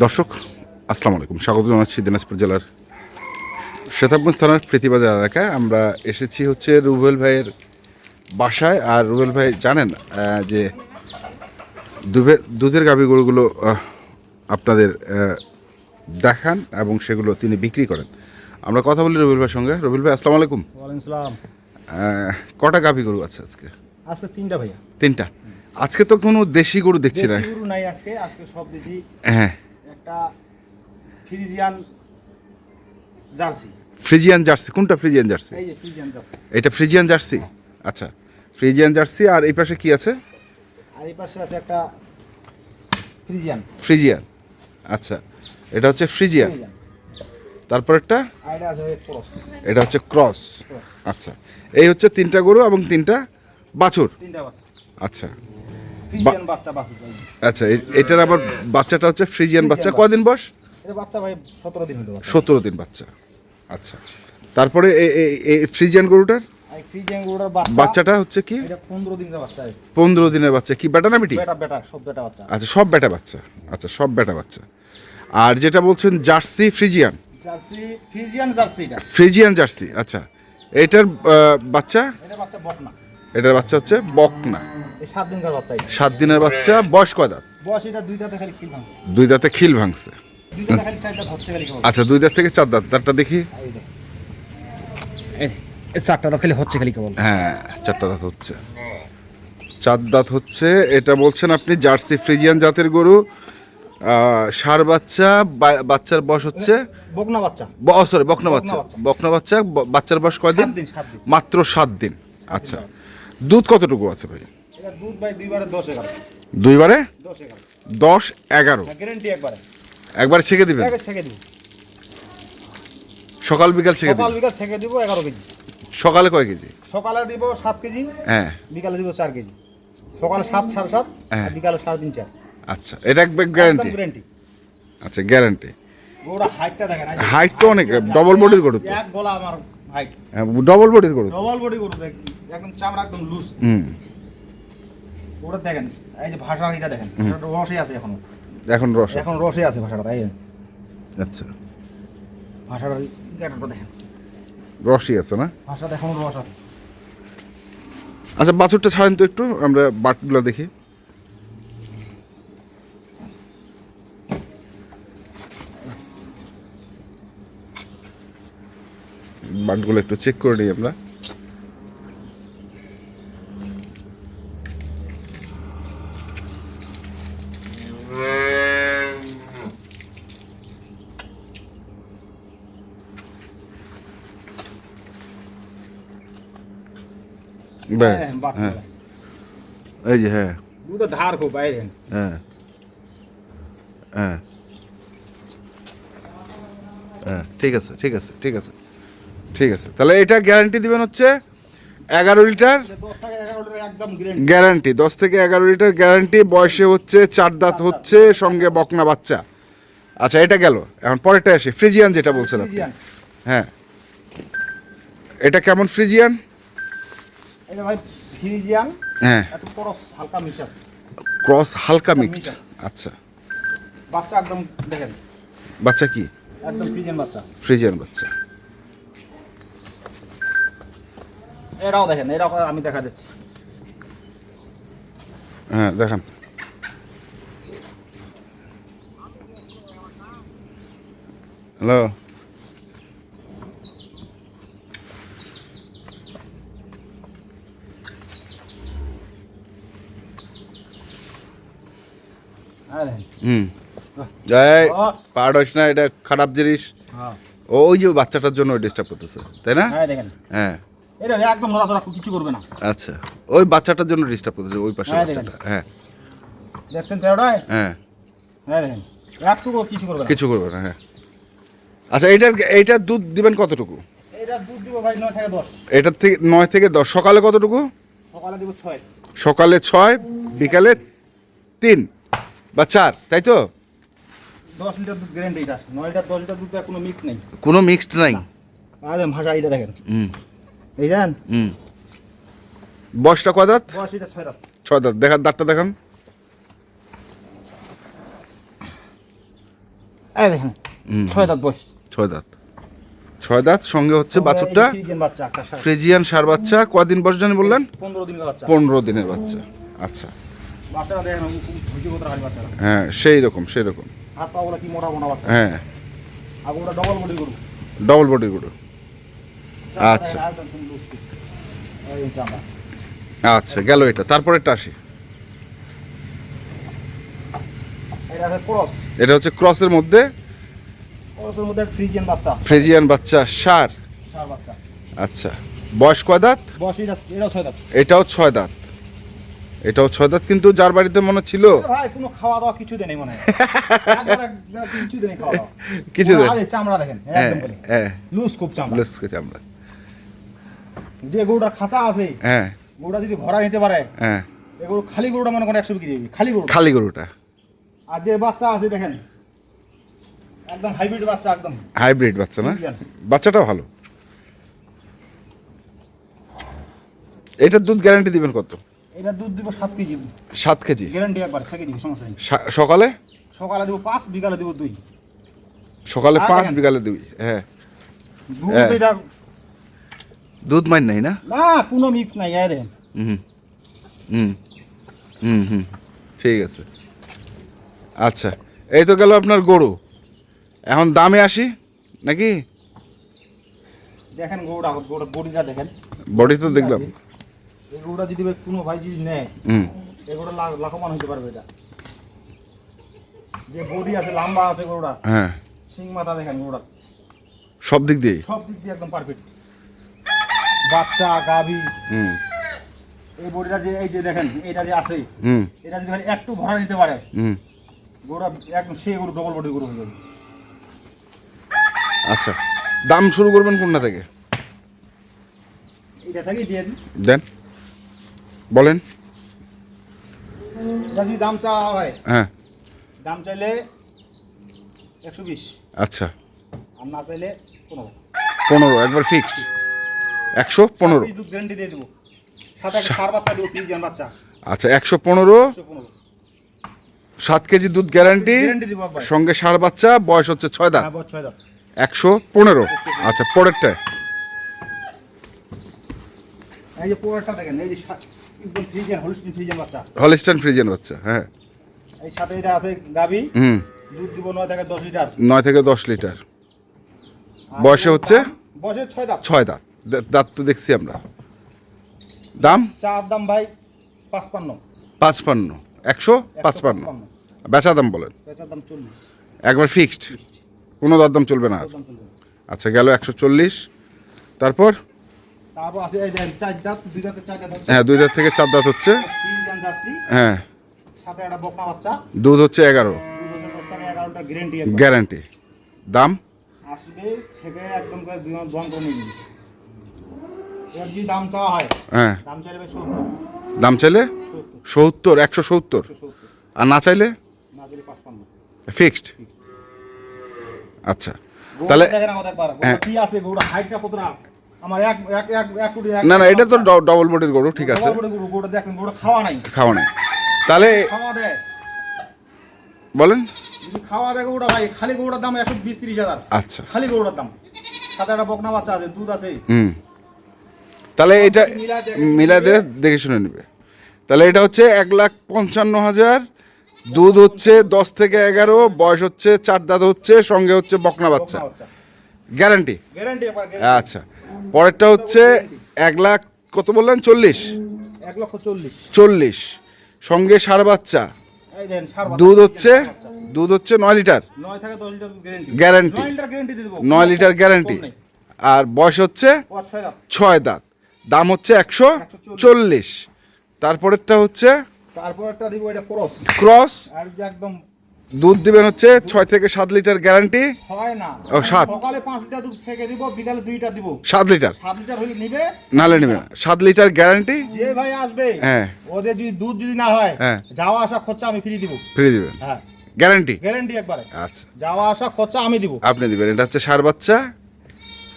দর্শক আসসালামু আলাইকুম। স্বাগত জানাচ্ছি দিনাজপুর জেলার শ্বেতাবগঞ্জ থানার প্রীতিবাজার এলাকায়। আমরা এসেছি হচ্ছে রুবেল ভাইয়ের বাসায়। আর রুবেল ভাই জানেন যে দুধের দুধের গাভী গরুগুলো আপনাদের দেখান এবং সেগুলো তিনি বিক্রি করেন। আমরা কথা বলি রবিল ভাইয়ের সঙ্গে। রবিল ভাই আসসালামু আলাইকুম। কটা গাভী গরু আছে আজকে? আজকে তিনটা ভাইয়া। তিনটা। আজকে তো কোনো দেশি গরু দেখছি না। গরু নাই আজকে। আজকে সব দেশি। হ্যাঁ। একটা ফ্রিজিয়ান জার্সি। ফ্রিজিয়ান জার্সি কোনটা ফ্রিজিয়ান জার্সি? এই যে ফ্রিজিয়ান জার্সি। এটা ফ্রিজিয়ান জার্সি? আচ্ছা ফ্রিজিয়ান জার্সি আর এই পাশে কি আছে? আর এই পাশে আছে একটা ফ্রিজিয়ান। ফ্রিজিয়ান আচ্ছা এটা হচ্ছে ফ্রিজিয়ান। ফ্রিজিয়ান। তারপরেরটা এটা হচ্ছে ক্রস। আচ্ছা এই হচ্ছে তিনটা গরু এবং তিনটা বাছুর। আচ্ছা ফ্রিজিয়ান বাচ্চা আচ্ছা এটার আবার বাচ্চাটা হচ্ছে ফ্রিজিয়ান বাচ্চা। কদিন বয়স? এটা বাচ্চা ভাই সতেরো দিন হলো সতেরো দিন বাচ্চা। আচ্ছা তারপরে ফ্রিজিয়ান গরুটার? বাচ্চাটা হচ্ছে কি? পনেরো দিনের বাচ্চা। কি বেটা না বেটি? বেটা সব বেটা বাচ্চা। আচ্ছা সব বেটা বাচ্চা। আচ্ছা সব বেটা বাচ্চা। আর যেটা বলছেন জার্সি ফ্রিজিয়ান ফ্রিজিয়ান জার্সি আচ্ছা। এটার বাচ্চা? এটার বাচ্চা হচ্ছে বকনা। সাত দিনকার বাচ্চা সাত দিনের বাচ্চা বয়স কয় দাঁত? বয়স এটা দুই দাঁতে খালি খিল ভাঙছে। দুই দাঁতে খিল আচ্ছা দুই দাঁত থেকে চার দাঁত তারটা দেখি। চারটা দাঁত খালি হচ্ছে খালি কেবল। হ্যাঁ চারটা দাঁত হচ্ছে। চার দাঁত হচ্ছে এটা বলছেন আপনি জার্সি ফ্রিজিয়ান জাতের গরু। ষাঁড় বাচ্চা বাচ্চার বয়স হচ্ছে? বকনা বাচ্চা। সরি বকনা বাচ্চা। বকনা বাচ্চা বাচ্চার বয়স কয়দিন? দিন। মাত্র সাত দিন। আচ্ছা। দুধ কতটুকু আছে ভাই? দুধ ভাই দুইবারে দশ এগারো। দুইবারে? দশ এগারো। দশ এগারো। গ্যারেন্টি একবারে। একবারে ছেঁকে দিবেন? ছেঁকে দিব। সকাল বিকাল ছেঁকে সকাল বিকাল ছেঁকে দিব এগারো কেজি। সকালে কয় কেজি? সকালে দিব সাত কেজি হ্যাঁ। বিকালে দিব চার কেজি। সকালে সাত সাড়ে সাত হ্যাঁ। বিকালে সাড়ে তিন চার। আচ্ছা এটা একবার গ্যারান্টি গ্যারেন্টি আচ্ছা গ্যারান্টি ওরা হাইটটা দেখেন হাইট তো অনেক ডবল বডির গরু তো। এক গলা আমার হাইট ডবল বডির গরু ডবল বডি গরু একদম চামড়া একদম লুজ হুম। ওটা দেখেন এই যে ভাষা এটা দেখেন এটা রসে আছে এখনও। এখন রস এখন রসে আছে ভাষাটা যে, আচ্ছা। ভাষাটার গ্যাটারটা দেখেন। রসই আছে না? ভাষাটা এখনও রস আছে। আচ্ছা বাছুরটা ছাড়েন তো একটু আমরা বাটগুলো দেখি। বাটগুলো একটু চেক করে নিই আমরা। ব্যাস হ্যাঁ। এই যে হ্যাঁ দুটো ধার খুব বাইরে হ্যাঁ হ্যাঁ হ্যাঁ ঠিক আছে ঠিক আছে ঠিক আছে ঠিক আছে তাহলে এটা গ্যারান্টি দিবেন হচ্ছে এগারো লিটার গ্যারেন্টি দশ থেকে এগারো লিটার গ্যারান্টি বয়সে হচ্ছে চার দাঁত হচ্ছে সঙ্গে বকনা বাচ্চা। আচ্ছা এটা গেল। এখন পরেরটা আসে। ফ্রিজিয়ান যেটা বলছেন আপনি। হ্যাঁ। এটা কেমন ফ্রিজিয়ান? এটা ভাই ফ্রিজিয়ান হ্যাঁ। একটু খরচ হালকা আছে। ক্রস হালকা মিক্স আচ্ছা। বাচ্চা একদম দেখেন। বাচ্চা কি? একদম ফ্রিজিয়ান বাচ্চা। ফ্রিজিয়ান বাচ্চা। এরাও দেখেন এরাও আমি দেখা দিচ্ছি। হ্যাঁ দেখান। হ্যালো। হুম। পার্ট হইস না এটা খারাপ জিনিস। হ্যাঁ। ওই যে বাচ্চাটার জন্য ডিস্টার্ব করতেছে তাই না? হ্যাঁ হ্যাঁ। এটা একদম নড়াচড়া কিছু করবে না। আচ্ছা ওই বাচ্চাটার জন্য ডিস্টার্ব করতেছে ওই পাশে হ্যাঁ, বাচ্চাটা হ্যাঁ। দেখছেন হ্যাঁ। হ্যাঁ একটুকু কিছু করবে না। কিছু করবে না হ্যাঁ। আচ্ছা এইটার এইটার দুধ দিবেন কতটুকু? এটা দুধ দিব ভাই নয় থেকে এটার নয় থেকে দশ। সকালে কতটুকু? সকালে দিব ছয়। সকালে ছয় বিকালে তিন। বা চার তাই তো? দশ লিটার দুধ গ্যারেন্টি এটা নয় লিটার দশ লিটার দুধ কোনো মিক্স নেই। কোনো মিক্সড নাই? আর ভাষা এটা দেখেন। হুম। এই হুম। বয়সটা কয় দাঁত? ছয় দাঁত। দেখান দাঁতটা দেখান। ছয় দাঁত বয়স। ছয় দাঁত। ছয় দাঁত সঙ্গে হচ্ছে বাছুরটা। ফ্রিজিয়ান সার। বাচ্চা। কদিন বয়স জানি বললেন? পনেরো দিনের বাচ্চা। পনেরো দিনের বাচ্চা। আচ্ছা। বাচ্চারা দেখেন ভুজি কোতরা হারি বাচ্চারা। হ্যাঁ সেই রকম সেই রকম। হাত পা কি মোটা মোটা বাচ্চা? হ্যাঁ। আর ওটা ডবল বডি গরু। ডবল বডি আচ্ছা। আচ্ছা গেল এটা। তারপরে একটা আসি এটা হচ্ছে ক্রসের মধ্যে ক্রসের মধ্যে ফ্রিজিয়ান বাচ্চা। ফ্রেজিয়ান বাচ্চা সার। সার বাচ্চা। আচ্ছা। বয়স কয় দাঁত? বয়স এটা এটাও ছয় দাঁত। এটাও ছয় দাঁত। এটাও ছয় দাঁত কিন্তু যার বাড়িতে মনে ছিল ভাই কোনো খাওয়া দাওয়া কিছু দেয়নি মনে হয়। কিছু দেয়নি খাওয়া দাওয়া। কিছু দেয় চামড়া দেখেন হ্যাঁ একদম বলে। হ্যাঁ। লুজ খুব চামড়া। যে গরুটার খাঁচা আছে হ্যাঁ। গরুটা যদি ভরা নিতে পারে হ্যাঁ। এই গরু খালি গরুটা মনে করেন একশো বিক্রি হবে। খালি গরু খালি গরুটা। আর যে বাচ্চা আছে দেখেন একদম হাইব্রিড বাচ্চা একদম। হাইব্রিড বাচ্চা না। বাচ্চাটাও ভালো। এটার দুধ গ্যারান্টি দিবেন কত? এটা দুধ দিব সাত কেজি। সাত কেজি? গ্যারান্টি একবার থেকে দিবি সমস্যা নেই। সকালে? সকালে দিব পাঁচ বিকালে দিব দুই। সকালে আর পাঁচ বিকালে দুই হ্যাঁ। দুধ হ্যাঁ। এটা দুধ মাইন নাই না? না কোনো মিক্স নাই দেখেন হুম হুম হুম হুম ঠিক আছে। আচ্ছা এই তো গেল আপনার গরু। এখন দামে আসি নাকি? দেখেন গরুটা গরুটা বডিটা দেখেন। বডি তো দেখলাম। এই গরুটা যদি কোনো ভাই যদি নেয় লাখ লাখমান হইতে পারবে এটা। যে বডি আছে লম্বা আছে গরুটা হ্যাঁ। সিং মাথা দেখেন গরুটা। সব দিক দিয়ে? সব দিক দিয়ে একদম পারফেক্ট বাচ্চা গাভী। হুম। এই বডিটা যে এই যে দেখেন এটা যে আছে হুম। এটা যদি খালি একটু ভরা নিতে পারে হুম। গরুটা একদম সে গরু ডবল বডি গরু হয়ে যাবে। আচ্ছা দাম শুরু করবেন কোনটা থেকে? এটা থেকেই দিয়ে দেন। বলেন। যদি দাম চাওয়া হয় হ্যাঁ। দাম চাইলে একশো বিশ। আচ্ছা। আর না চাইলে পনেরো। পনেরো একবার ফিক্সড একশো পনেরো। দুধ গ্যারান্টি দিয়ে দেবো। সাথে সার বাচ্চা দেবো বাচ্চা। আচ্ছা একশো পনেরো। সাত কেজি দুধ গ্যারান্টি সঙ্গে সার বাচ্চা বয়স হচ্ছে ছয় দাঁত। হ্যাঁ একশো পনেরো। আচ্ছা পরেরটা। এই যে পোয়ারটা দেখেন এই যে একদম ফ্রিজিয়ান হলিস্টিন ফ্রিজিয়ান বাচ্চা। হলিস্টান ফ্রিজেন বাচ্চা হ্যাঁ। এই সাথে এটা আছে গাভি। হুম। দুধ দিব নয় থেকে দশ লিটার। নয় থেকে দশ লিটার। বয়সে হচ্ছে? বয়সে ছয় ছয় দাঁত। দাঁত তো দেখছি আমরা। দাম? চার দাম ভাই পাঁচপান্ন। পাঁচপান্ন। একশো পাঁচপান্ন। বেচা দাম বলেন? পেঁচার দাম চল্লিশ। একবার ফিক্সড কোনো দরদাম চলবে না আর? আচ্ছা গেল একশো চল্লিশ। তারপর? হ্যাঁ দুই দাঁত থেকে চার দাঁত হচ্ছে। হ্যাঁ। দুধ হচ্ছে এগারো। গ্যারেন্টি দাম? আসবে একদম করে দুই যদি দাম চাওয়া হয় হ্যাঁ। দাম চাইলে সত্তর। দাম চাইলে? সত্তর। সত্তর একশো সত্তর। আর না চাইলে? না চাইলে পাঁচপান্ন। ফিক্সড আচ্ছা। তাহলে দেখেন আমাদের একবার। হ্যাঁ। কি আছে? গরুটা হাইটটা কতটা? আমার এক এক এক এক না না এটা তো ডবল বডির গরু ঠিক আছে। গরুটা দেখছেন গরুটা খাওয়া নাই। খাওয়া নেই। তাহলে খাওয়া দেয় বলেন। খাওয়া দেয় গরুটা ভাই খালি গরুটার দাম একশো বিশ তিরিশ হাজার। আচ্ছা। খালি গরুটার দাম। সাথে একটা বকনা বাচ্চা আছে দুধ আছে। হুম। তাহলে এটা মিলায় দেখে দেখে শুনে নেবে। তাহলে এটা হচ্ছে এক লাখ পঞ্চান্ন হাজার। দুধ হচ্ছে দশ থেকে এগারো বয়স হচ্ছে চার দাঁত হচ্ছে সঙ্গে হচ্ছে বকনা বাচ্চা। গ্যারান্টি? গ্যারান্টি। আচ্ছা। পরেরটা হচ্ছে এক লাখ কত বললেন? চল্লিশ? এক লক্ষ চল্লিশ। চল্লিশ। সঙ্গে সার বাচ্চা। দুধ হচ্ছে দুধ হচ্ছে নয় লিটার। গ্যারান্টি নয় লিটার গ্যারান্টি। আর বয়স হচ্ছে ছয় দাম দাঁত। দাম হচ্ছে একশো চল্লিশ। তারপরেরটা হচ্ছে তারপর দিব এটা ক্রস। ক্রস। একদম দুধ দিবেন হচ্ছে ছয় থেকে সাত লিটার গ্যারান্টি? হয় না। ও, সাত। সকালে পাঁচ লিটার দুধ থেকে দিব বিকালে দুই লিটার দিব। সাত লিটার? সাত লিটার হলে নিবে। নালে নেবে। না সাত লিটার গ্যারান্টি? যে ভাই আসবে হ্যাঁ। ওদের যদি দুধ যদি না হয় হ্যাঁ। যাওয়া আসা খরচা আমি ফ্রি দিব। ফ্রি দিবেন? হ্যাঁ। গ্যারান্টি? গ্যারান্টি একবারে। আচ্ছা। যাওয়া আসা খরচা আমি দিব। আপনি দিবেন। এটা হচ্ছে সার বাচ্চা?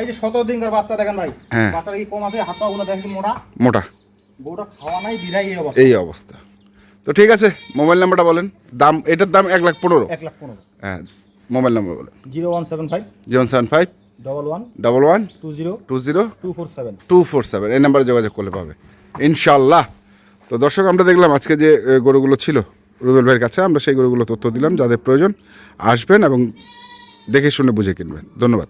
এই যে সতেরো দিনকার বাচ্চা দেখেন ভাই। হ্যাঁ। বাচ্চাটা কি কম আছে? হাত পা গুলো দেখেন মোটা? মোটা। বউটা খাওয়া নাই বিধায় এই অবস্থা। এই অবস্থা। তো ঠিক আছে মোবাইল নাম্বারটা বলেন। দাম এটার দাম এক লাখ পনেরো। এক লাখ পনেরো। হ্যাঁ মোবাইল নম্বর বলেন। Zero one seven five. Zero seven five. Double one. Double one. Two zero. Two zero. Two four seven. Two four seven. এই নাম্বারে যোগাযোগ করলে পাবে। ইনশাল্লাহ তো দর্শক আমরা দেখলাম আজকে যে গরুগুলো ছিল রুবেল ভাইয়ের কাছে আমরা সেই গরুগুলো তথ্য দিলাম যাদের প্রয়োজন আসবেন এবং দেখে শুনে বুঝে কিনবেন। ধন্যবাদ।